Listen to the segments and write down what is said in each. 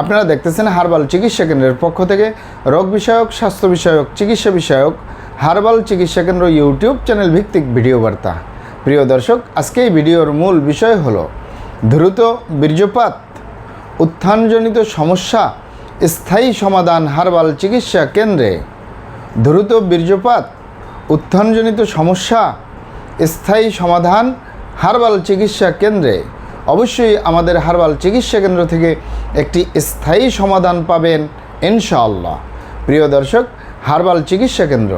আপনারা দেখতেছেন হার্বাল চিকিৎসা কেন্দ্রের পক্ষ থেকে রোগ বিষয়ক, স্বাস্থ্য বিষয়ক, চিকিৎসা বিষয়ক, হার্বাল চিকিৎসা কেন্দ্র ইউটিউব চ্যানেল ভিত্তিক ভিডিও বার্তা। প্রিয় দর্শক, আজকে এই ভিডিওর মূল বিষয় হল দ্রুত বীর্যপাত, উত্থানজনিত সমস্যা, স্থায়ী সমাধান হার্বাল চিকিৎসা কেন্দ্রে। দ্রুত বীর্যপাত, উত্থানজনিত সমস্যা, স্থায়ী সমাধান হার্বাল চিকিৎসা কেন্দ্রে। অবশ্যই আমাদের হারবাল চিকিৎসা কেন্দ্র থেকে একটি স্থায়ী সমাধান পাবেন ইনশাআল্লাহ। প্রিয় দর্শক, হারবাল চিকিৎসা কেন্দ্র,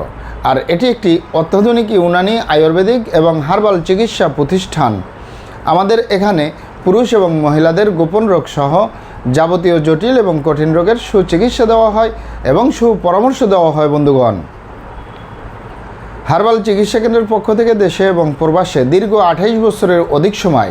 আর এটি একটি অত্যাধুনিক ইউনানি আয়ুর্বেদিক এবং হার্বাল চিকিৎসা প্রতিষ্ঠান। আমাদের এখানে পুরুষ এবং মহিলাদের গোপন রোগ সহ যাবতীয় জটিল এবং কঠিন রোগের সুচিকিৎসা দেওয়া হয় এবং সুপরামর্শ দেওয়া হয়, বন্ধুগণ। হারবাল চিকিৎসা কেন্দ্রের পক্ষ থেকে দেশে এবং প্রবাসে দীর্ঘ আঠাইশ বছরের অধিক সময়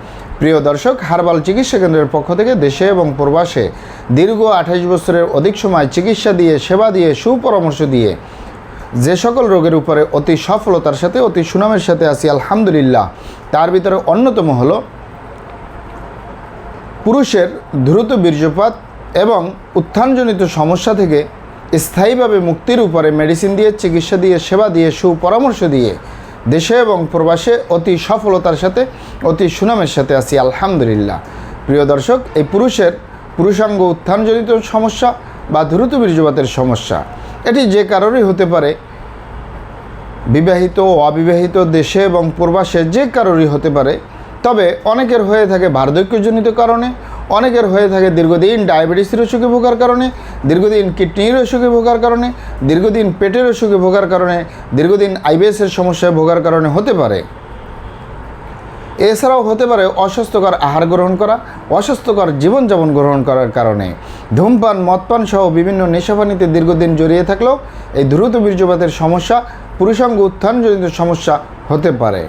প্রিয় দর্শক, হার্বাল চিকিৎসা কেন্দ্রের পক্ষ থেকে দেশে এবং প্রবাসে দীর্ঘ আঠাইশ বছরের অধিক সময় চিকিৎসা দিয়ে, সেবা দিয়ে, সুপরামর্শ দিয়ে যে সকল রোগের উপরে অতি সফলতার সাথে, অতি সুনামের সাথে আছি, আলহামদুলিল্লাহ। তার ভিতরে অন্যতম হলো পুরুষের দ্রুত বীর্যপাত এবং উত্থানজনিত সমস্যা থেকে স্থায়ীভাবে মুক্তির উপরে মেডিসিন দিয়ে, চিকিৎসা দিয়ে, সেবা দিয়ে, সুপরামর্শ দিয়ে দেশে এবং প্রবাসে অতি সফলতার সাথে, অতি সুনামের সাথে আছি, আলহামদুলিল্লাহ। প্রিয় দর্শক, এই পুরুষের পুরুষাঙ্গ উত্থানজনিত সমস্যা বা দ্রুত বীর্যপাতের সমস্যা, এটি যে কারোরই হতে পারে। বিবাহিত ও অবিবাহিত দেশে এবং প্রবাসে যে কারোরই হতে পারে, তবে অনেকের হয়ে থাকে বার্ধক্যজনিত কারণে অনেকের হয়ে থাকে দীর্ঘদিন ডায়াবেটিসের অসুখে ভোগার কারণে, দীর্ঘদিন কিডনির অসুখে ভোগার কারণে, দীর্ঘদিন পেটের অসুখে ভোগার কারণে, দীর্ঘদিন আইবিএসের সমস্যায় ভোগার কারণে হতে পারে। এছাড়াও হতে পারে অস্বাস্থ্যকর আহার গ্রহণ করা, অস্বাস্থ্যকর জীবনযাপন গ্রহণ করার কারণে। ধূমপান, মদপান সহ বিভিন্ন নেশাপানিতে দীর্ঘদিন জড়িয়ে থাকলেও এই দ্রুত বীর্যপাতের সমস্যা, পুরুষাঙ্গ উত্থানজনিত সমস্যা হতে পারে।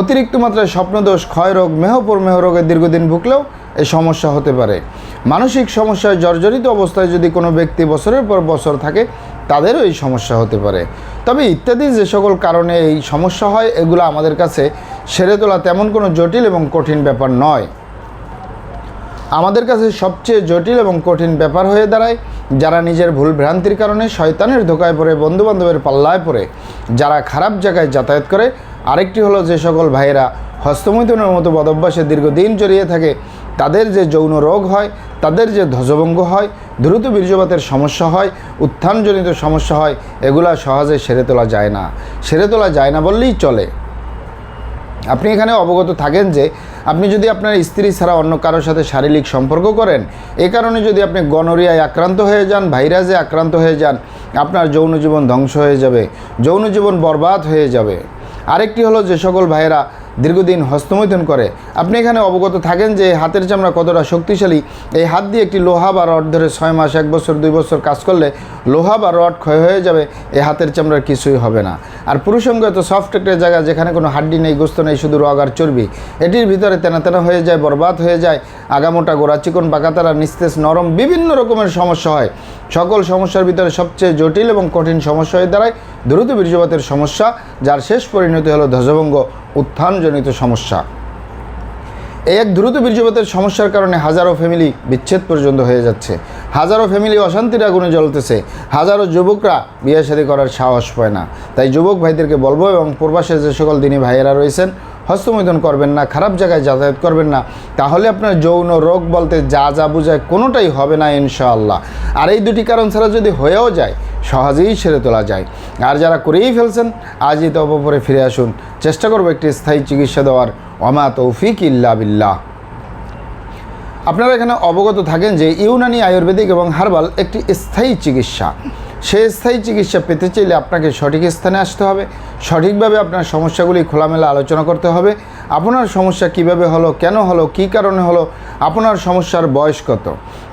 অতিরিক্ত মাত্রায় স্বপ্নদোষ, ক্ষয়রোগ, মেহপর মেহরোগের দীর্ঘদিন ভুগলেও এই সমস্যা হতে পারে। মানসিক সমস্যায় জর্জরিত অবস্থায় যদি কোনো ব্যক্তি বছরের পর বছর থাকে, তাদেরও এই সমস্যা হতে পারে। তবে ইত্যাদি যে সকল কারণে এই সমস্যা হয়, এগুলো আমাদের কাছে সেরে তোলা তেমন কোনো জটিল এবং কঠিন ব্যাপার নয়। আমাদের কাছে সবচেয়ে জটিল এবং কঠিন ব্যাপার হয়ে দাঁড়ায় যারা নিজের ভুল ভ্রান্তির কারণে শয়তানের ধোকায় পড়ে, বন্ধুবান্ধবের পাল্লায় পড়ে, যারা খারাপ জায়গায় যাতায়াত করে আরেকটি হলো যে সকল ভাইয়েরা হস্তমৈথুনের মতো বদভ্যাসে দীর্ঘদিন জড়িয়ে থাকে, তাদের যে যৌন রোগ হয়, তাদের যে ধ্বজভঙ্গ হয়, দ্রুত বীর্যপাতের সমস্যা হয়, উত্থানজনিত সমস্যা হয়, এগুলা সহজে সেরে তোলা যায় না। সেরে তোলা যায় না বললেই চলে। আপনি এখানে অবগত থাকেন যে, আপনি যদি আপনার স্ত্রী ছাড়া অন্য কারোর সাথে শারীরিক সম্পর্ক করেন, এ কারণে যদি আপনি গনোরিয়ায় আক্রান্ত হয়ে যান, ভাইরাসে আক্রান্ত হয়ে যান, আপনার যৌন জীবন ধ্বংস হয়ে যাবে, যৌন জীবন বরবাদ হয়ে যাবে। আরেকটি হলো যে সকল ভাইয়েরা দীর্ঘদিন হস্তমৈথুন করে। আপনি এখানে অবগত থাকেন যে হাতের চামড়া কতটা শক্তিশালী। এই হাত দিয়ে একটি লোহা বা রড ধরে ছয় মাস, এক বছর, দুই বছর কাজ করলে লোহা বা রড ক্ষয় হয়ে যাবে এই হাতের চামড়ার কিছুই হবে না। আর পুরুষঙ্গ এত সফট একটা জায়গা যেখানে কোনো হাড্ডি নেই, গোস্ত নেই, শুধু রগ আর চর্বি, এটির ভিতরে তেনা তেনা হয়ে যায়, বরবাদ হয়ে যায়, আগামোটা গোড়া চিকন বাঁকাতারা নিস্তেজ, নরম বিভিন্ন রকমের সমস্যা হয়। সকল সমস্যার ভিতরে সবচেয়ে জটিল এবং কঠিন সমস্যা হয়ে দাঁড়ায় দ্রুত বীর্যপাতের সমস্যা, যার শেষ পরিণতি হলো ধ্বজভঙ্গ উত্থানজনিত সমস্যা। এই এক দ্রুত বীর্যপাতের সমস্যার কারণে হাজারো ফ্যামিলি বিচ্ছেদ পর্যন্ত হয়ে যাচ্ছে। হাজারো ফ্যামিলি অশান্তির আগুনে জ্বলতেছে। হাজারো যুবকরা বিয়ে শাদী করার সাহস পায় না। তাই যুবক ভাইদেরকে বলব এবং প্রবাসে যে সকল দিনী ভাইয়েরা রয়েছেন হস্তমৈদন করবেন না, খারাপ জায়গায় যাতায়াত করবেন না। তাহলে আপনার যৌন রোগ বলতে যা যা বোঝায় কোনোটাই হবে না ইনশাআল্লাহ। আর এই দুটি কারণ ছাড়া যদি হয়েও যায় সহজেই সেরে তোলা যায়। আর যারা করেই ফেলছেন, আজই তো অপরে ফিরে আসুন। চেষ্টা করব একটি স্থায়ী চিকিৎসা দেওয়ার। অমা তৌফিক ইল্লা বিল্লাহ। আপনারা এখানে অবগত থাকেন যে ইউনানি আয়ুর্বেদিক এবং হার্বাল একটি স্থায়ী চিকিৎসা। সেই স্থায়ী চিকিৎসা পেতে চাইলে আপনাকে সঠিক স্থানে আসতে হবে। সঠিকভাবে আপনার সমস্যাগুলি খোলামেলা আলোচনা করতে হবে। আপনার সমস্যা কীভাবে হলো, কেন হলো, কী কারণে হলো, আপনার সমস্যার বয়স কত?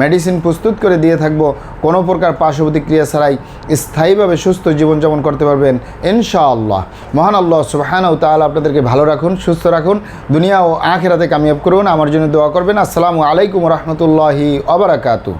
মেডিসিন প্রস্তুত করে দিয়ে থাকব। কোনো প্রকার পার্শ্ব প্রতিক্রিয়া ছাড়াই স্থায়ীভাবে সুস্থ জীবনযাপন করতে পারবেন ইনশাআল্লাহ। মহান আল্লাহ সুবাহানাউ তাহলে আপনাদেরকে ভালো রাখুন, সুস্থ রাখুন, দুনিয়া ও আখেরাতে কামিয়াব করুন। আমার জন্য দোয়া করবেন। আসসালামু আলাইকুম রহমতুল্লাহি অবরাকাতু